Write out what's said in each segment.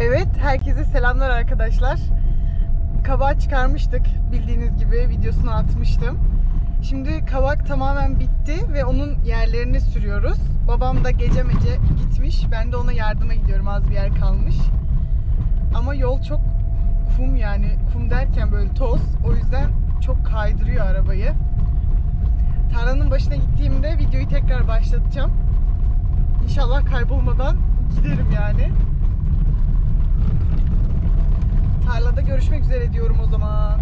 Evet, herkese selamlar arkadaşlar. Kabak çıkarmıştık bildiğiniz gibi videosunu atmıştım. Şimdi kabak tamamen bitti ve onun yerlerini sürüyoruz. Babam da gece mece gitmiş. Ben de ona yardıma gidiyorum. Az bir yer kalmış. Ama yol çok kum yani. Kum derken böyle toz. O yüzden çok kaydırıyor arabayı. Tarlanın başına gittiğimde videoyu tekrar başlatacağım. İnşallah kaybolmadan giderim yani. Tarlada görüşmek üzere diyorum o zaman.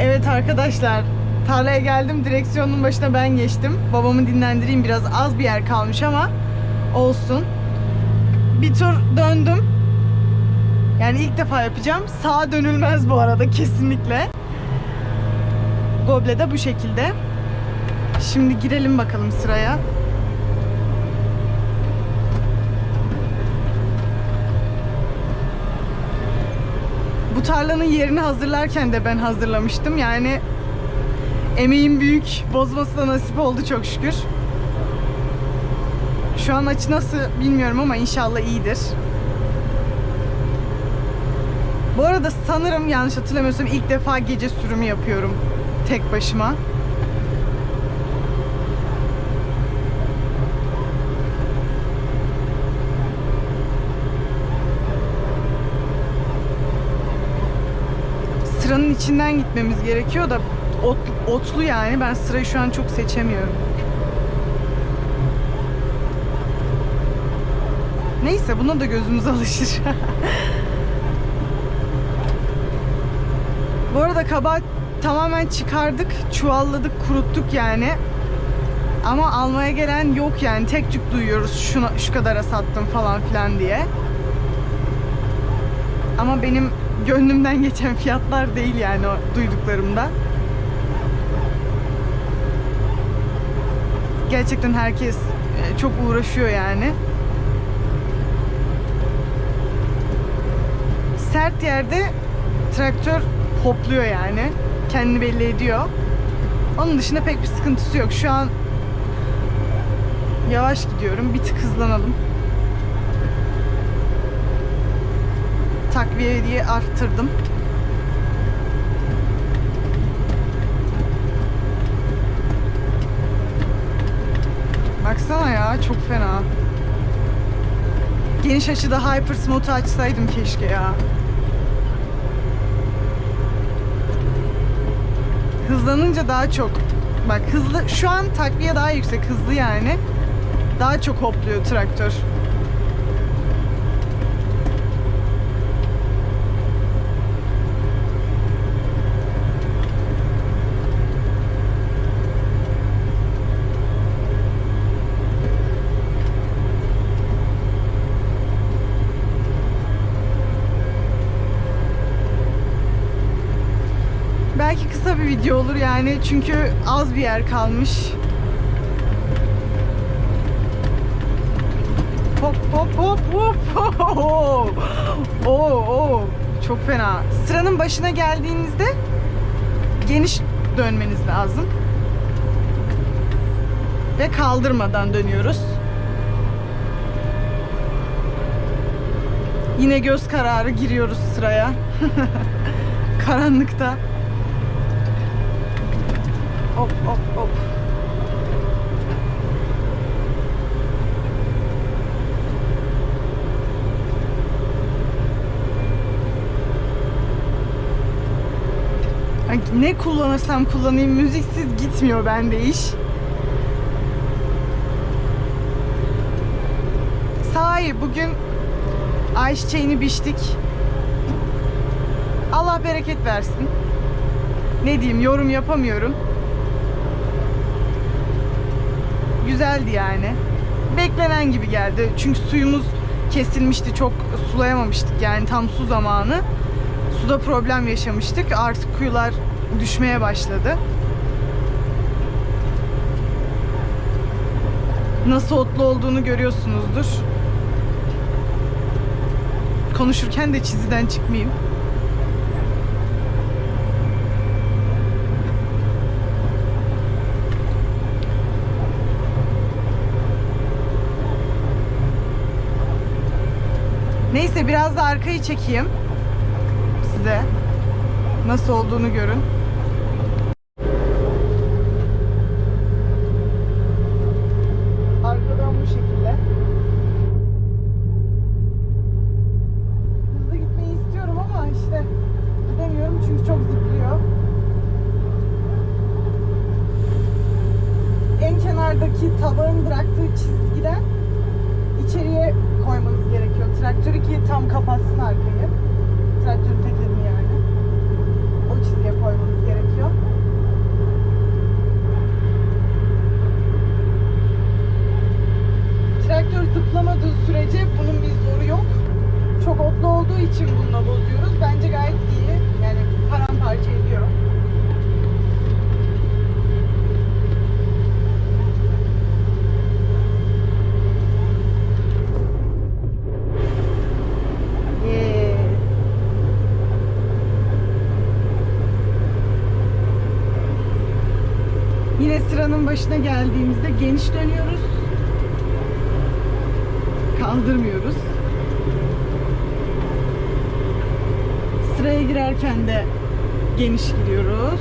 Evet arkadaşlar, tarlaya geldim. Direksiyonun başına ben geçtim. Babamı dinlendireyim biraz. Az bir yer kalmış ama olsun. Bir tur döndüm. Yani ilk defa yapacağım. Sağa dönülmez bu arada kesinlikle. Goble de bu şekilde. Şimdi girelim bakalım sıraya. Bu tarlanın yerini hazırlarken de ben hazırlamıştım. Yani emeğim büyük. Bozması da nasip oldu çok şükür. Şu an açı nasıl bilmiyorum ama inşallah iyidir. Bu arada sanırım yanlış hatırlamıyorsam ilk defa gece sürümü yapıyorum tek başıma. sıranın içinden gitmemiz gerekiyor da ot, otlu yani ben sırayı şu an çok seçemiyorum. Neyse buna da gözümüz alışır. Bu arada kabağı tamamen çıkardık, çuvalladık, kuruttuk yani. Ama almaya gelen yok yani. Tek tük duyuyoruz şuna, şu kadara sattım falan filan diye. Ama benim gönlümden geçen fiyatlar değil yani o duyduklarımda. Gerçekten herkes e, çok uğraşıyor yani. Sert yerde traktör hopluyor yani. Kendini belli ediyor. Onun dışında pek bir sıkıntısı yok. Şu an yavaş gidiyorum. Bir tık hızlanalım. Diye arttırdım. Baksana ya çok fena. Geniş açıda Hyper modu açsaydım keşke ya. Hızlanınca daha çok. Bak hızlı şu an takviye daha yüksek hızlı yani. Daha çok hopluyor traktör. Bir video olur yani çünkü az bir yer kalmış. Hop hop hop hop. Oo, oo. Çok fena. Sıranın başına geldiğinizde geniş dönmeniz lazım. Ve kaldırmadan dönüyoruz. Yine göz kararı giriyoruz sıraya. Karanlıkta. Hop hop hop. Ne kullanırsam kullanayım müziksiz gitmiyor bende iş. Sahi bugün ayçiçeğini biçtik. Allah bereket versin. Ne diyeyim yorum yapamıyorum. Güzeldi yani. Beklenen gibi geldi. Çünkü suyumuz kesilmişti. Çok sulayamamıştık yani tam su zamanı. Suda problem yaşamıştık. Artık kuyular düşmeye başladı. Nasıl otlu olduğunu görüyorsunuzdur. Konuşurken de çiziden çıkmayayım. Neyse biraz da arkayı çekeyim. Size. Nasıl olduğunu görün. Traktör zıplamadığı sürece bunun bir zoru yok. Çok otlu olduğu için bununla bozuyoruz. Bence gayet iyi. Yani paramparça ediyor. Yine sıranın başına geldiğimizde geniş dönüyoruz. Kaldırmıyoruz. Sıraya girerken de geniş gidiyoruz.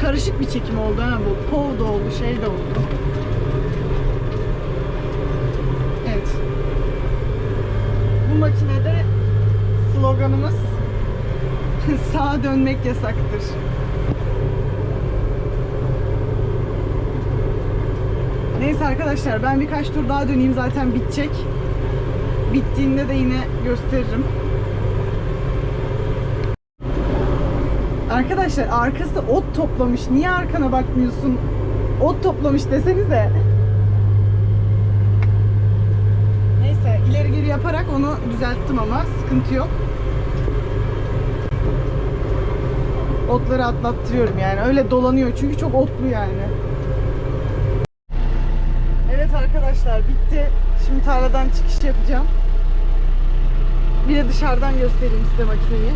Karışık bir çekim oldu ha bu. Pov da oldu, şey de oldu. Evet. Bu makinede sloganımız sağa dönmek yasaktır. Neyse arkadaşlar ben birkaç tur daha döneyim zaten bitecek. Bittiğinde de yine gösteririm. Arkadaşlar arkası ot toplamış. Niye arkana bakmıyorsun? Ot toplamış desenize. Neyse ileri geri yaparak onu düzelttim ama sıkıntı yok. Otları atlattırıyorum yani. Öyle dolanıyor çünkü çok otlu yani. Arkadaşlar bitti. Şimdi tarladan çıkış yapacağım. Bir de dışarıdan göstereyim size makineyi.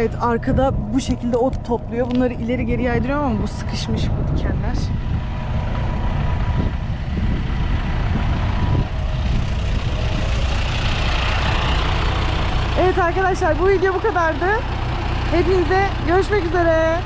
Evet arkada bu şekilde ot topluyor. Bunları ileri geri yaydırıyorum ama bu sıkışmış bu dikenler. Evet arkadaşlar bu video bu kadardı. Hepinize görüşmek üzere.